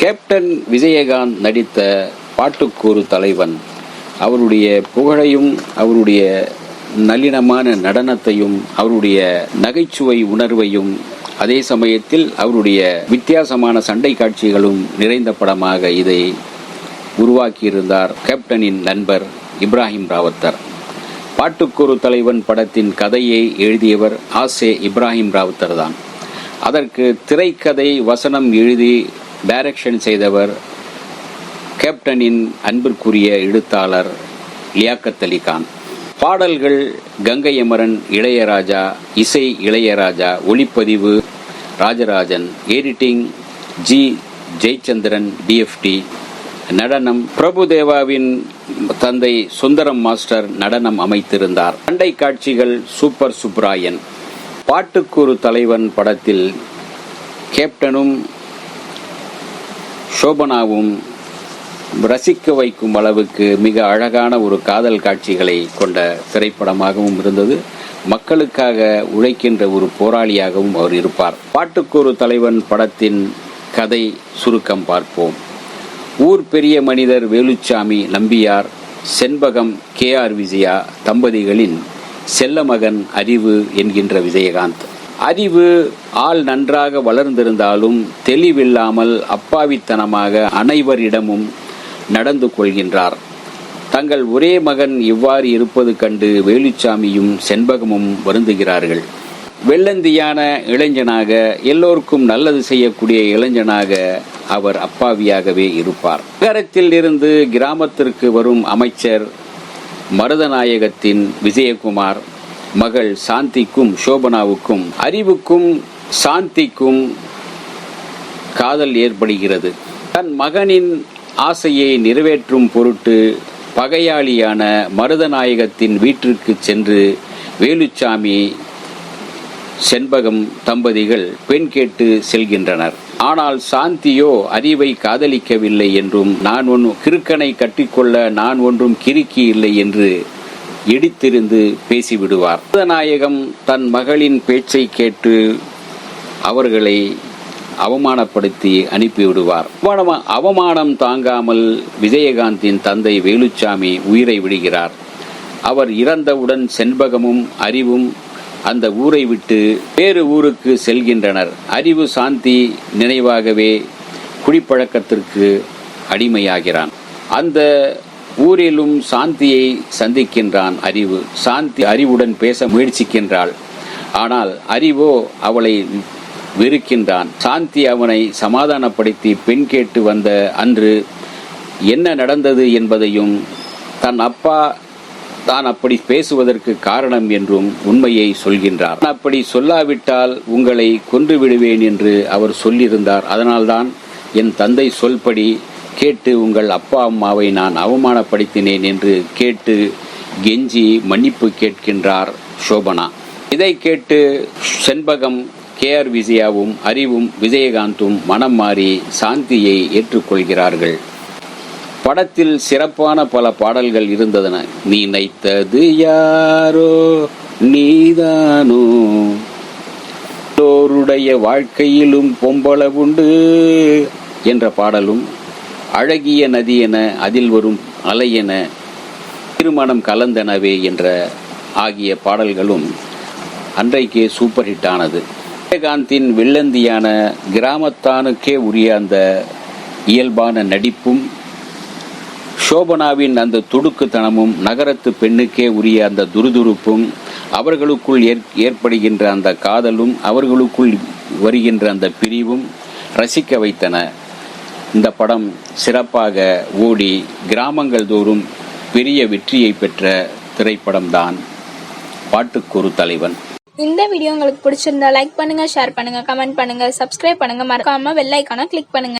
Captain Vijayakanth நடித்த பாட்டுக்கூறு தலைவன் அவருடைய புகழையும் அவருடைய நல்லினமான நடனத்தையும் அவருடைய நகைச்சுவை உணர்வையும் அதே சமயத்தில் அவருடைய வித்தியாசமான சண்டை காட்சிகளும் நிறைந்த படமாக இதை உருவாக்கியிருந்தார் கேப்டனின் நண்பர் இப்ராஹிம் ராவத்தர். பாட்டுக்கூறு தலைவன் படத்தின் கதையை எழுதியவர் ஆசே இப்ராஹிம் ராவுத்தர் தான். அதற்கு திரைக்கதை வசனம் எழுதி டைரக்ஷன் செய்தவர் கேப்டனின் அன்பிற்குரிய எழுத்தாளர் லியாக்கத் அலி கான். பாடல்கள் கங்கை அமரன் இளையராஜா இசை இளையராஜா ஒளிப்பதிவு Rajarajan editing G Jayachandran DFT நடனம் பிரபுதேவாவின் தந்தை சுந்தரம் மாஸ்டர் நடனம் அமைத்திருந்தார். அண்டை காட்சிகள் சூப்பர் சுப்ராயன். பாட்டுக்கூறு தலைவன் படத்தில் கேப்டனும் சோபனாவும் ரசிக்க வைக்கும் அளவுக்கு மிக அழகான ஒரு காதல் காட்சிகளை கொண்ட திரைப்படமாகவும் இருந்தது. மக்களுக்காக உழைக்கின்ற ஒரு போராளியாகவும் அவர் இருப்பார். பாட்டுக்கூறு தலைவன் படத்தின் கதை சுருக்கம் பார்ப்போம். ஊர் பெரிய மனிதர் வேலுச்சாமி நம்பியார் செண்பகம் கே ஆர் விஜயா தம்பதிகளின் செல்ல மகன் அறிவு என்கின்ற விஜயகாந்த். அறிவு ஆள் நன்றாக வளர்ந்திருந்தாலும் தெளிவில்லாமல் அப்பாவித்தனமாக அனைவரிடமும் நடந்து கொள்கின்றார். தங்கள் ஒரே மகன் இவ்வாறு இருப்பது கண்டு வேலுச்சாமியும் செண்பகமும் வருந்துகிறார்கள். வெள்ளந்தியான இளைஞனாக எல்லோருக்கும் நல்லது செய்யக்கூடிய இளைஞனாக அவர் அப்பாவியாகவே இருப்பார். நகரத்தில் இருந்து கிராமத்திற்கு வரும் அமைச்சர் மருதநாயகத்தின் விஜயகுமார் மகள் சாந்திக்கும் சோபனாவுக்கும் அறிவுக்கும் சாந்திக்கும் காதல் ஏற்படுகிறது. தன் மகனின் ஆசையை நிறைவேற்றும் பொருட்டு பகையாளியான மருதநாயகத்தின் வீட்டிற்கு சென்று வேலுச்சாமி செண்பகம் தம்பதிகள் பெண் கேட்டு செல்கின்றனர். ஆனால் சாந்தியோ அறிவை காதலிக்கவில்லை என்றும் நான் ஒன்றும் கிறுக்கனை கட்டிக்கொள்ள நான் ஒன்றும் கிறுக்கி இல்லை என்று இடித்திருந்து பேசிவிடுவார். மருதநாயகம் தன் மகளின் பேச்சை கேட்டு அவர்களை அவமானப்படுத்தி அனுப்பிவிடுவார். அவமானம் தாங்காமல் விஜயகாந்தின் தந்தை வேலுச்சாமி உயிரை விடுகிறார். அவர் இறந்தவுடன் செண்பகமும் அறிவும் அந்த ஊரை விட்டு வேறு ஊருக்கு செல்கின்றனர். அறிவு சாந்தி நினைவாகவே குடிப்பழக்கத்திற்கு அடிமையாகிறான். அந்த ஊரிலும் சாந்தியை சந்திக்கின்றான் அறிவு. சாந்தி அறிவுடன் பேச முயற்சிக்கின்றாள். ஆனால் அறிவோ அவளை வெறுக்கின்றான். சாந்தி அவனை சமாதானப்படுத்தி பெண் கேட்டு வந்த அன்று என்ன நடந்தது என்பதையும் தன் அப்பா தான் அப்படி பேசுவதற்கு காரணம் என்றும் உண்மையை சொல்கின்றார். அப்படி சொல்லாவிட்டால் உங்களை கொன்று விடுவேன் என்று அவர் சொல்லியிருந்தார். அதனால்தான் என் தந்தை சொல்படி கேட்டு உங்கள் அப்பா அம்மாவை நான் அவமானப்படுத்தினேன் என்று கேட்டு கெஞ்சி மன்னிப்பு கேட்கின்றார் சோபனா. இதை கேட்டு செண்பகம் கே ஆர் விஜயாவும் அறிவும் விஜயகாந்தும் மனம் மாறி சாந்தியை ஏற்றுக்கொள்கிறார்கள். படத்தில் சிறப்பான பல பாடல்கள் இருந்ததன நீ நினைத்தது யாரோ நீதானோ? எல்லோருடைய வாழ்க்கையிலும் பொம்பள உண்டு என்ற பாடலும் அழகிய நதி என அதில் வரும் அலை என திருமணம் கலந்தனவே என்ற ஆகிய பாடல்களும் அன்றைக்கே சூப்பர் ஹிட் ஆனது. விஜயகாந்தின் வெள்ளந்தியான கிராமத்தானுக்கே உரிய அந்த இயல்பான நடிப்பும் சோபனாவின் அந்த துடுக்குத்தனமும் நகரத்து பெண்ணுக்கே உரிய அந்த துருதுருப்பும் அவர்களுக்குள் ஏற்- ஏற்படுகின்ற அந்த காதலும் அவர்களுக்குள் வருகின்ற அந்த பிரிவும் ரசிக்க வைத்தன. படம் சிறப்பாக ஓடி கிராமங்கள் தோறும் பெரிய வெற்றியை பெற்ற திரைப்படம்தான் பாட்டுக்கொரு தலைவன். இந்த வீடியோ உங்களுக்கு பிடிச்சிருந்தா லைக் பண்ணுங்க ஷேர் பண்ணுங்க கமெண்ட் பண்ணுங்க சப்ஸ்கிரைப் பண்ணுங்க. மறக்காம வெள்ளைக்கான கிளிக் பண்ணுங்க.